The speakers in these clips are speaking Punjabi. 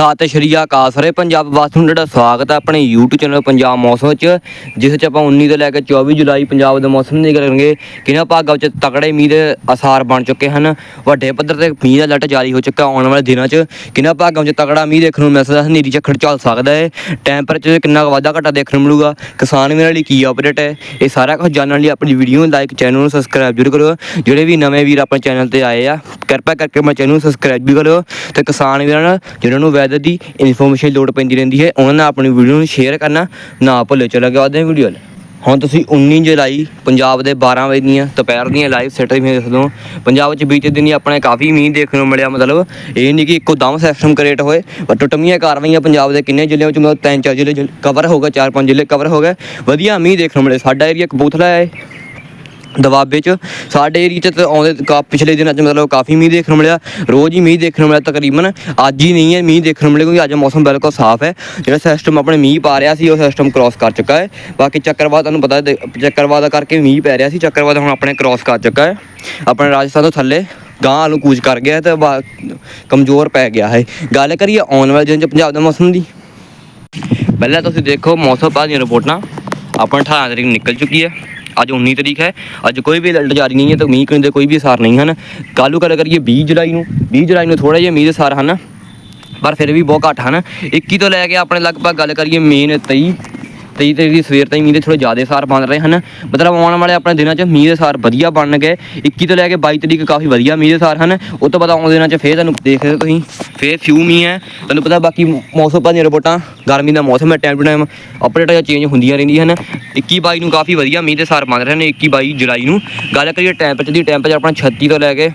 ਸਤਿ ਸ਼੍ਰੀ ਅਕਾਲ ਸਾਰੇ ਪੰਜਾਬ ਵਾਸੀਆਂ ਨੂੰ ਤੁਹਾਡਾ ਸਵਾਗਤ ਹੈ ਆਪਣੇ YouTube ਚੈਨਲ ਪੰਜਾਬ ਮੌਸਮ ਵਿੱਚ, ਜਿਸ ਵਿੱਚ ਆਪਾਂ 19 ਤੋਂ ਲੈ ਕੇ 24 ਜੁਲਾਈ ਪੰਜਾਬ ਦੇ ਮੌਸਮ ਦੀ ਗੱਲ ਕਰਾਂਗੇ। ਕਿਹਨਾਂ ਭਾਗਾਂ ਵਿੱਚ ਤਕੜੇ ਮੀਂਹ ਦੇ ਅਸਾਰ ਬਣ ਚੁੱਕੇ ਹਨ, ਵੱਡੇ ਪੱਧਰ ਤੇ ਮੀਂਹ ਦਾ ਅਲਰਟ ਜਾਰੀ ਹੋ ਚੁੱਕਾ ਆਉਣ ਵਾਲੇ ਦਿਨਾਂ 'ਚ ਕਿਹਨਾਂ ਭਾਗਾਂ ਵਿੱਚ ਤਕੜਾ ਮੀਂਹ ਦੇਖਣ ਨੂੰ ਮਿਲ ਸਕਦਾ ਹਨੇਰੀ ਝੱਖੜ ਚੱਲ ਸਕਦਾ ਹੈ। ਟੈਂਪਰੇਚਰ ਕਿੰਨਾ ਕੁ ਵਾਧਾ ਘਟਾ ਦੇਖਣ ਨੂੰ ਮਿਲੂਗਾ। ਕਿਸਾਨ ਵੀਰਾਂ ਲਈ ਕੀ ਅਪਡੇਟ ਹੈ? ਇਹ ਸਾਰਾ ਕੁਝ ਜਾਣਨ ਲਈ ਆਪਣੀ ਵੀਡੀਓ ਨੂੰ ਲਾਈਕ ਚੈਨਲ ਨੂੰ ਸਬਸਕ੍ਰਾਈਬ ਜ਼ਰੂਰ ਕਰੋ ਜਿਹੜੇ ਵੀ ਨਵੇਂ ਵੀਰ ਆਪਣੇ ਚੈਨਲ ਤੇ ਆਏ ਆ, ਕਿਰਪਾ ਕਰਕੇ ਮੇਰੇ ਚੈਨਲ ਨੂੰ ਸਬਸਕ੍ਰਾਈਬ ਵੀ ਕਰੋ ਤੇ ਕਿਸਾਨ ਵੀਰਾਂ ਨਾਲ, ਜਿਹਨਾਂ ਨੂੰ ਵੈਦਰ ਦੀ ਇਨਫੋਰਮੇਸ਼ਨ ਲੋੜ ਪੈਂਦੀ ਰਹਿੰਦੀ ਹੈ। ਉਹਨਾਂ ਨਾਲ ਆਪਣੀ ਵੀਡੀਓ ਨੂੰ ਸ਼ੇਅਰ ਕਰਨਾ ਨਾ ਭੁੱਲਿਓ ਚਲੋ ਗਿਆ ਉਹਦੇ ਵੀਡੀਓ ਹੁਣ ਤੁਸੀਂ 19 ਜੁਲਾਈ ਪੰਜਾਬ ਦੇ 12 ਵਜੇ ਦੀਆਂ ਦੁਪਹਿਰ ਦੀਆਂ ਲਾਈਵ ਸੈਟ ਵੀ ਦੇਖ ਲਓ ਪੰਜਾਬ ਵਿੱਚ ਬੀਤੇ ਦਿਨੀ ਆਪਣੇ ਕਾਫੀ ਮੀਂਹ ਦੇਖਣ ਨੂੰ ਮਿਲਿਆ। ਮਤਲਬ ਇਹ ਨਹੀਂ ਕਿ ਇੱਕੋ ਦਮ ਸਿਸਟਮ ਕ੍ਰੀਏਟ ਹੋਏ ਪਰ ਟੁੱਟਮੀਆਂ ਕਾਰਵਾਈਆਂ ਪੰਜਾਬ ਦੇ ਕਿੰਨੇ ਜ਼ਿਲ੍ਹਿਆਂ ਵਿੱਚ ਮਤਲਬ ਤਿੰਨ ਚਾਰ ਜ਼ਿਲ੍ਹੇ ਕਵਰ ਹੋ ਗਏ, ਚਾਰ ਪੰਜ ਜ਼ਿਲ੍ਹੇ ਕਵਰ ਹੋ ਗਏ। ਵਧੀਆ ਮੀਂਹ ਦੇਖਣ ਨੂੰ ਮਿਲੇ ਸਾਡਾ ਏਰੀਆ ਕਪੂਰਥਲਾ ਹੈ। ਦਵਾਬੇ ਚ। ਸਾਡੇ ਏਰੀਆ ਚ ਤਾਂ ਆਉਂਦੇ ਕਾ- ਪਿਛਲੇ ਦਿਨਾਂ ਚ ਮਤਲਬ ਕਾਫੀ ਮੀਂਹ ਦੇਖਣ ਨੂੰ ਮਿਲਿਆ। ਰੋਜ਼ ਹੀ ਮੀਂਹ ਦੇਖਣ ਨੂੰ ਮਿਲਿਆ ਤਕਰੀਬਨ। ਅੱਜ ਹੀ ਨਹੀਂ ਹੈ ਮੀਂਹ ਦੇਖਣ ਨੂੰ ਮਿਲਿਆ ਕਿਉਂਕਿ ਅੱਜ ਮੌਸਮ ਬਿਲਕੁਲ ਸਾਫ਼ ਹੈ। ਜਿਹੜਾ ਸਿਸਟਮ ਆਪਣੇ ਮੀਂਹ ਪਾ ਰਿਹਾ ਸੀ, ਉਹ ਸਿਸਟਮ ਕ੍ਰਾਸ ਕਰ ਚੁੱਕਾ ਹੈ। ਬਾਕੀ ਚੱਕਰਵਾਤ ਤੁਹਾਨੂੰ ਪਤਾ ਹੈ ਚੱਕਰਵਾਤ ਕਰਕੇ ਮੀਂਹ ਪੈ ਰਿਹਾ ਸੀ। ਚੱਕਰਵਾਤ ਹੁਣ ਆਪਣੇ ਕ੍ਰਾਸ ਕਰ ਚੁੱਕਾ ਹੈ। ਆਪਣੇ ਰਾਜਸਥਾਨ ਤੋਂ ਥੱਲੇ ਗਾਂ ਨੂੰ ਕੂਚ ਕਰ ਗਿਆ ਤੇ ਬਾ- ਕਮਜ਼ੋਰ ਪੈ ਗਿਆ ਹੈ। ਗੱਲ ਕਰੀਏ ਆਉਣ ਵਾਲੇ ਦਿਨ ਚ ਪੰਜਾਬ ਦੇ ਮੌਸਮ ਦੀ। ਪਹਿਲਾਂ ਤੁਸੀਂ ਦੇਖੋ ਮੌਸਮ ਵਿਭਾਗ ਦੀਆਂ ਰਿਪੋਰਟਾਂ। ਆਪਾਂ 18 ਤਰੀਕ ਨਿਕਲ ਚੁੱਕੀ ਹੈ। ਅੱਜ 19 ਤਰੀਕ ਹੈ, ਅੱਜ ਕੋਈ ਵੀ ਅਲਰਟ ਜਾਰੀ ਨਹੀਂ ਹੈ ਤੇ ਮੀਂਹ ਕਰਨ ਦੇ ਕੋਈ ਵੀ ਅਸਾਰ ਨਹੀਂ ਹਨ। ਕੱਲ੍ਹ ਗੱਲ ਕਰੀਏ 20 ਜੁਲਾਈ ਨੂੰ 20 ਜੁਲਾਈ ਨੂੰ ਥੋੜਾ ਜਿਹਾ ਮੀਂਹ ਦੇ ਅਸਾਰ ਹਨ, ਪਰ ਫਿਰ ਵੀ ਬਹੁਤ ਘੱਟ ਹਨ। 21 ਤੋਂ ਲੈ ਕੇ ਆਪਣੇ ਲਗਭਗ ਗੱਲ ਕਰੀਏ ਮੇਨ 23 23 ਤਰੀਕ ਦੀ ਸਵੇਰ ਤਾਈਂ ਮੀਂਹ ਦੇ ਥੋੜੇ ਜ਼ਿਆਦਾ ਸਾਰ ਬਣ ਰਹੇ ਹਨ। ਮਤਲਬ ਆਉਣ ਵਾਲੇ ਆਪਣੇ ਦਿਨਾਂ 'ਚ ਮੀਂਹ ਦੇ ਸਾਰ ਵਧੀਆ ਬਣ ਗਏ। 21 ਤੋਂ ਲੈ ਕੇ 22 ਤਰੀਕ ਕਾਫੀ ਵਧੀਆ ਮੀਂਹ ਦੇ ਸਾਰ ਹਨ। ਉਹ ਤੋਂ ਬਾਅਦ ਆਉਣ ਦਿਨਾਂ 'ਚ ਫੇਰ ਤੁਹਾਨੂੰ ਦੇਖ ਸਕਦੇ ਹੋ ਤੁਸੀਂ। ਫੇਰ ਫਿਊ ਮੀਂਹ ਹੈ। ਤੁਹਾਨੂੰ ਪਤਾ ਬਾਕੀ ਮੌਸਮ ਭਾਦੀਆਂ ਰਿਪੋਰਟਾਂ, ਗਰਮੀ ਦਾ ਮੌਸਮ ਹੈ time to time update change ਹੁੰਦੀਆਂ ਰਹਿੰਦੀਆਂ ਹਨ। 21 22 ਨੂੰ ਕਾਫੀ ਵਧੀਆ ਮੀਂਹ ਦੇ ਸਾਰ ਬਣ ਰਹੇ ਨੇ 21 22 ਜੁਲਾਈ ਨੂੰ। ਗੱਲ ਕਰੀਏ ਟੈਂਪਰੇਚਰ ਦੀ ਟੈਂਪਰੇਚਰ ਆਪਣਾ 36 ਤੋਂ ਲੈ ਕੇ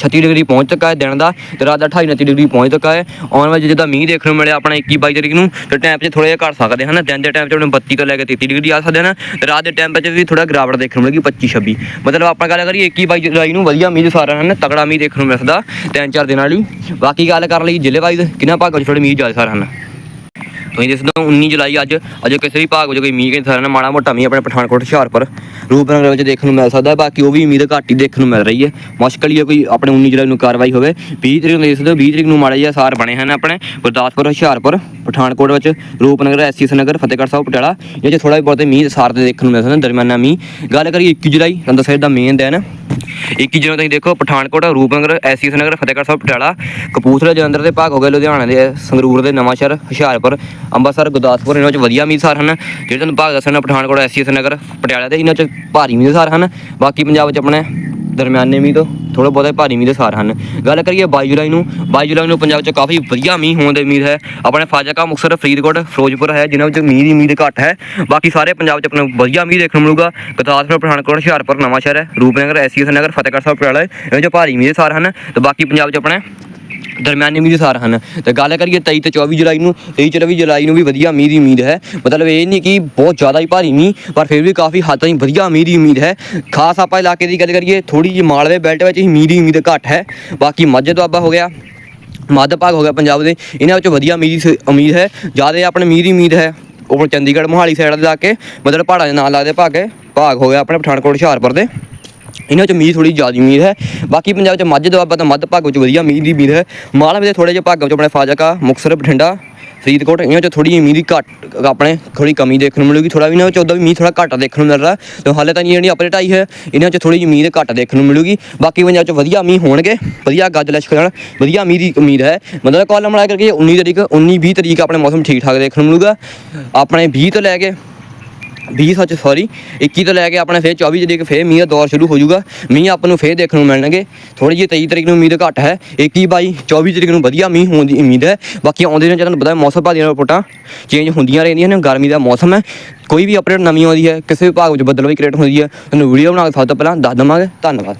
36 ਡਿਗਰੀ ਪਹੁੰਚ ਚੁੱਕਾ ਹੈ ਦਿਨ ਦਾ ਤੇ ਰਾਤ ਦਾ 28 29 ਡਿਗਰੀ ਪਹੁੰਚ ਚੁੱਕਾ ਹੈ। ਆਉਣ ਵਾਲੇ ਜਿੱਦਾਂ ਮੀਂਹ ਦੇਖਣ ਨੂੰ ਮਿਲਿਆ ਆਪਣਾ 21 22 ਤਰੀਕ ਨੂੰ, ਤੇ ਟੈਂਪਰੇਚਰ ਥੋੜਾ ਜਿਹਾ ਘਟ ਸਕਦੇ ਹਨ। ਦਿਨ ਦੇ ਟੈਂਪਰੇਚਰ ਆਪਣੇ 32 ਤੋਂ ਲੈ ਕੇ 33 ਡਿਗਰੀ ਆ ਸਕਦੇ ਹਨ। ਤੇ ਰਾਤ ਦੇ ਟੈਂਪਰੇਚਰ ਵੀ ਥੋੜਾ ਗਿਰਾਵਟ ਦੇਖਣ ਨੂੰ ਮਿਲੇਗੀ 25 26 ਮਤਲਬ ਆਪਾਂ ਗੱਲ ਕਰੀਏ 21 22 ਜੁਲਾਈ ਨੂੰ, ਵਧੀਆ ਮੀਂਹ ਸਾਰਾ ਹਨ ਤਗੜਾ ਮੀਂਹ ਦੇਖਣ ਨੂੰ ਮਿਲਦਾ। ਤਿੰਨ ਚਾਰ ਦਿਨਾਂ ਲਈ। ਬਾਕੀ ਗੱਲ ਕਰ ਲਈ ਜ਼ਿਲ੍ਹੇ ਵਾਈਜ਼ ਕਿੰਨਾ ਭਾਗਾਂ 'ਚ ਥੋੜੇ ਮੀਂਹ ਜ਼ਿਆਦਾ ਸਾਰ ਹਨ? ਤੁਸੀਂ ਦੇਖ ਸਕਦੇ ਹੋ 19 ਜੁਲਾਈ ਅੱਜ, ਅਜੇ ਕਿਸੇ ਵੀ ਭਾਗ ਵਿੱਚ ਕੋਈ ਮੀਂਹ ਕੇ ਸਾਰਾ ਨਾ ਮਾੜਾ ਮੋਟਾ ਮੀਂਹ ਆਪਣੇ ਪਠਾਨਕੋਟ, ਹੁਸ਼ਿਆਰਪੁਰ, ਰੂਪਨਗਰ ਵਿੱਚ ਦੇਖਣ ਨੂੰ ਮਿਲ ਸਕਦਾ ਬਾਕੀ ਉਹ ਵੀ ਉਮੀਦ ਘੱਟ ਹੀ ਦੇਖਣ ਨੂੰ ਮਿਲ ਰਹੀ ਹੈ। ਮੁਸ਼ਕਲ ਹੀ ਹੈ ਕੋਈ ਆਪਣੇ 19 ਜੁਲਾਈ ਨੂੰ ਕਾਰਵਾਈ ਹੋਵੇ। 20 ਤਰੀਕ ਨੂੰ ਦੇਖ ਸਕਦੇ ਹੋ 20 ਤਰੀਕ ਨੂੰ ਮਾੜੇ ਜਿਹਾ ਸਾਰ ਬਣੇ ਹਨ ਆਪਣੇ। ਗੁਰਦਾਸਪੁਰ, ਹੁਸ਼ਿਆਰਪੁਰ, ਪਠਾਨਕੋਟ ਵਿੱਚ ਰੂਪਨਗਰ ਐਸਸੀਐਸ ਨਗਰ ਫਤਿਹਗੜ੍ਹ ਸਾਹਿਬ, ਪਟਿਆਲਾ, ਇਹ 'ਚ ਥੋੜਾ ਬਹੁਤ ਮੀਂਹ ਸਾਰ ਦੇ ਦੇਖਣ ਨੂੰ ਮਿਲ ਸਕਦਾ ਦਰਮਿਆਨਾ ਮੀਂਹ। ਗੱਲ ਕਰੀਏ 21 ਜੁਲਾਈ ਤੁਹਾਨੂੰ ਦੱਸਿਆ ਦਾ ਮੇਨ ਦਿਨ। 21 ਜੁਲਾਈ ਤੁਸੀਂ ਦੇਖੋ, ਪਠਾਨਕੋਟ, ਰੂਪਨਗਰ ਐਸਸੀਐਸ ਨਗਰ, ਫਤਿਹਗੜ੍ਹ ਸਾਹਿਬ, ਪਟਿਆਲਾ, ਕਪੂਰਥਲਾ ਜਲੰਧਰ ਦੇ ਭਾਗ ਹੋ ਗਏ ਲੁਧਿਆਣਾ ਦੇ, ਸੰਗਰੂਰ ਦੇ ਨਵਾਂਸ਼ਹਿਰ, ਹੁਸ਼ਿਆਰਪੁਰ, ਅੰਮ੍ਰਿਤਸਰ, ਗੁਰਦਾਸਪੁਰ, ਇਹਨਾਂ ਵਿੱਚ ਵਧੀਆ ਮੀਂਹ ਸਾਰ ਹਨ। ਜਿਹੜੇ ਤੁਹਾਨੂੰ ਭਾਗ ਦੱਸਣਾ ਪਠਾਨਕੋਟ ਐਸਸੀਐਸ ਨਗਰ, ਪਟਿਆਲਾ ਦੇ, ਇਹਨਾਂ ਵਿੱਚ ਭਾਰੀ ਮੀਂਹ ਸਾਰ ਹਨ। ਬਾਕੀ ਪੰਜਾਬ ਵਿੱਚ ਆਪਣੇ ਦਰਮਿਆਨੇ ਮੀਂਹ ਤੋਂ ਥੋੜਾ ਬਹੁਤਾ ਭਾਰੀ ਮੀਂਹ ਦੇ ਸਾਰ ਹਨ। ਗੱਲ ਕਰੀਏ 22 ਜੁਲਾਈ ਨੂੰ 22 ਜੁਲਾਈ ਨੂੰ ਪੰਜਾਬ 'ਚ ਕਾਫੀ ਵਧੀਆ ਮੀਂਹ ਹੋਣ ਦੀ ਉਮੀਦ ਹੈ। ਆਪਣੇ ਫਾਜ਼ਿਲਕਾ ਮੁਕਤਸਰ, ਫਰੀਦਕੋਟ, ਫਿਰੋਜ਼ਪੁਰ ਹੈ, ਜਿਨ੍ਹਾਂ ਵਿੱਚ ਮੀਂਹ ਦੀ ਉਮੀਦ ਘੱਟ ਹੈ। ਬਾਕੀ ਸਾਰੇ ਪੰਜਾਬ 'ਚ ਆਪਣਾ ਵਧੀਆ ਮੀਂਹ ਦੇਖਣ ਨੂੰ ਮਿਲੂਗਾ। ਗੁਰਦਾਸਪੁਰ, ਪਠਾਨਕੋਟ, ਹੁਸ਼ਿਆਰਪੁਰ ਨਵਾਂ ਸ਼ਹਿਰ ਹੈ ਰੂਪਨਗਰ ਐਸਸੀਐਸ ਨਗਰ ਫਤਿਹਗੜ੍ਹ ਸਾਹਿਬ, ਪਟਿਆਲਾ ਇਹਨਾਂ 'ਚ ਭਾਰੀ ਮੀਂਹ ਦੇ ਸਾਰ ਹਨ। ਤੇ ਬਾਕੀ ਪੰਜਾਬ 'ਚ ਆਪਣੇ ਦਰਮਿਆਨੀ ਮੀਂਹ ਦੇ ਸਾਰ ਹਨ। ਤੇ ਗੱਲ ਕਰੀਏ 23 ਤੇ 24 ਜੁਲਾਈ ਨੂੰ 23 24 ਜੁਲਾਈ ਨੂੰ ਵੀ ਵਧੀਆ ਮੀਂਹ ਦੀ ਉਮੀਦ ਹੈ। ਮਤਲਬ ਇਹ ਨਹੀਂ ਕਿ ਬਹੁਤ ਜ਼ਿਆਦਾ ਹੀ ਭਾਰੀ ਮੀਂਹ, ਪਰ ਫਿਰ ਵੀ ਕਾਫੀ ਹੱਦ ਤਾਈਂ ਵਧੀਆ ਮੀਂਹ ਦੀ ਉਮੀਦ ਹੈ। ਖਾਸ ਆਪਾਂ ਇਲਾਕੇ ਦੀ ਗੱਲ ਕਰੀਏ ਥੋੜੀ ਜਿਹੀ ਮਾਲਵੇ ਬੈਲਟ ਵਿੱਚ ਹੀ ਮੀਂਹ ਦੀ ਉਮੀਦ ਘੱਟ ਹੈ। ਬਾਕੀ ਮਾਝੇ ਦੁਆਬਾ ਹੋ ਗਿਆ, ਮੱਧ ਭਾਗ ਹੋ ਗਿਆ ਪੰਜਾਬ ਦੇ, ਇਹਨਾਂ ਵਿੱਚ ਵਧੀਆ ਮੀਂਹ ਦੀ ਉਮੀਦ ਹੈ। ਜ਼ਿਆਦਾ ਆਪਣੇ ਮੀਂਹ ਦੀ ਉਮੀਦ ਹੈ। ਉਹ ਚੰਡੀਗੜ੍ਹ ਮੋਹਾਲੀ ਸਾਈਡ ਦੇ ਲਾ ਕੇ ਮਤਲਬ ਪਹਾੜਾਂ ਦੇ ਨਾਲ ਲੱਗਦੇ ਭਾਗ ਭਾਗ ਹੋ ਗਿਆ ਆਪਣੇ ਪਠਾਨਕੋਟ ਹੁਸ਼ਿਆਰਪੁਰ ਦੇ। ਇਹਨਾਂ 'ਚ ਮੀਂਹ ਥੋੜੀ ਜ਼ਿਆਦਾ ਉਮੀਦ ਹੈ। ਬਾਕੀ ਪੰਜਾਬ 'ਚ ਮੱਝ, ਦੁਆਬਾ ਤਾਂ ਮੱਧ ਭਾਗ ਵਿੱਚ ਵਧੀਆ ਮੀਂਹ ਦੀ ਉਮੀਦ ਹੈ। ਮਾਲਵੇ ਦੇ ਥੋੜੇ ਜਿਹੇ ਭਾਗਾਂ ਵਿੱਚ ਆਪਣੇ ਫਾਜ਼ਿਲਕਾ, ਮੁਕਤਸਰ, ਬਠਿੰਡਾ, ਫਰੀਦਕੋਟ, ਇਹਨਾਂ 'ਚ ਥੋੜੀ ਮੀਂਹ ਦੀ ਘੱਟ, ਆਪਣੇ ਥੋੜੀ ਕਮੀ ਦੇਖਣ ਨੂੰ ਮਿਲੂਗੀ। ਥੋੜਾ ਵੀ ਨਾ, ਚੌਦਾ ਵੀ ਮੀਂਹ ਥੋੜਾ ਘੱਟ ਦੇਖਣ ਨੂੰ ਮਿਲ ਰਿਹਾ। ਤੇ ਹਾਲੇ ਤਾਂ ਜਿਹੜੀ ਅਪਡੇਟ ਆਈ ਹੈ, ਇਹਨਾਂ 'ਚ ਥੋੜੀ ਜਿਹੀ ਮੀਂਹ ਦੇ ਘੱਟ ਦੇਖਣ ਨੂੰ ਮਿਲੂਗੀ। ਬਾਕੀ ਪੰਜਾਬ 'ਚ ਵਧੀਆ ਮੀਂਹ ਹੋਣਗੇ। ਵਧੀਆ ਗੱਜ ਲਸ਼ਕ ਨਾਲ ਵਧੀਆ ਮੀਂਹ ਦੀ ਉਮੀਦ ਹੈ। ਮਤਲਬ ਕਾਲਮ ਮਿਲਾ ਕਰਕੇ 19 ਤਰੀਕ 19 20 ਤਰੀਕ ਆਪਣੇ ਮੌਸਮ ਠੀਕ ਠਾਕ ਦੇਖਣ ਨੂੰ ਮਿਲੂਗਾ। ਆਪਣੇ 20 ਤੋਂ ਲੈ ਕੇ 20 ਸੱਚ ਸੌਰੀ 21 ਤੋਂ ਲੈ ਕੇ ਆਪਣੇ ਫੇਰ 24 ਤਰੀਕ ਫੇਰ ਮੀਂਹ ਦਾ ਦੌਰ ਸ਼ੁਰੂ ਹੋ ਜਾਊਗਾ ਮੀਂਹ ਆਪਾਂ ਨੂੰ ਫੇਰ ਦੇਖਣ ਨੂੰ ਮਿਲਣਗੇ। ਥੋੜੀ ਜਿਹੀ 23 ਤਰੀਕ ਨੂੰ ਉਮੀਦ ਘੱਟ ਹੈ। 21 22 24 ਤਰੀਕ ਨੂੰ ਵਧੀਆ ਮੀਂਹ ਹੋਣ ਦੀ ਉਮੀਦ ਹੈ। ਬਾਕੀ ਆਉਂਦੇ ਦਿਨਾਂ 'ਚ ਤੁਹਾਨੂੰ ਪਤਾ ਹੈ, ਮੌਸਮ ਭਾਦੀਆਂ ਰਿਪੋਰਟਾਂ ਚੇਂਜ ਹੁੰਦੀਆਂ ਰਹਿੰਦੀਆਂ ਨੇ, ਗਰਮੀ ਦਾ ਮੌਸਮ ਹੈ। ਕੋਈ ਵੀ ਅਪਡੇਟ ਨਵੀਂ ਆਉਂਦੀ ਹੈ, ਕਿਸੇ ਵੀ ਭਾਗ ਵਿੱਚ ਬੱਦਲ ਵੀ ਕ੍ਰੀਏਟ ਹੁੰਦੀ ਹੈ, ਤੁਹਾਨੂੰ ਵੀਡੀਓ ਬਣਾ ਕੇ ਸਭ ਤੋਂ ਪਹਿਲਾਂ ਦੱਸ ਦਵਾਂਗੇ। ਧੰਨਵਾਦ।